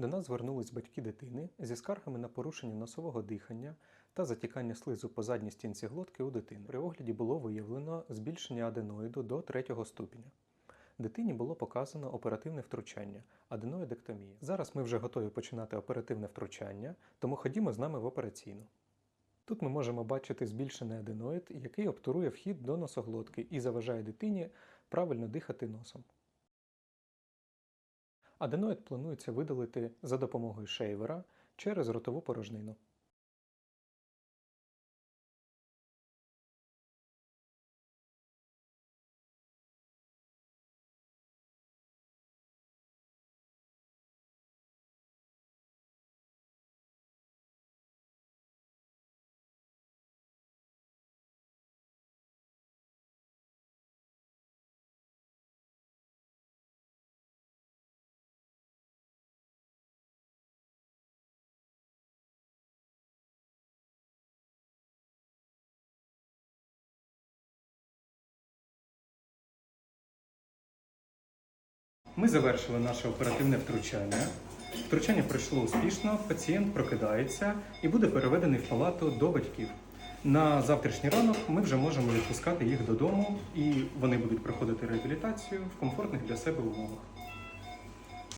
До нас звернулись батьки дитини зі скаргами на порушення носового дихання та затікання слизу по задній стінці глотки у дитини. При огляді було виявлено збільшення аденоїду до третього ступеня. Дитині було показано оперативне втручання аденоїдектомія. Зараз ми вже готові починати оперативне втручання, тому ходімо з нами в операційну. Тут ми можемо бачити збільшений аденоїд, який обтурує вхід до носоглотки і заважає дитині правильно дихати носом. Аденоїд планується видалити за допомогою шейвера через ротову порожнину. Ми завершили наше оперативне втручання. Втручання пройшло успішно, пацієнт прокидається і буде переведений в палату до батьків. На завтрашній ранок ми вже можемо відпускати їх додому, і вони будуть проходити реабілітацію в комфортних для себе умовах.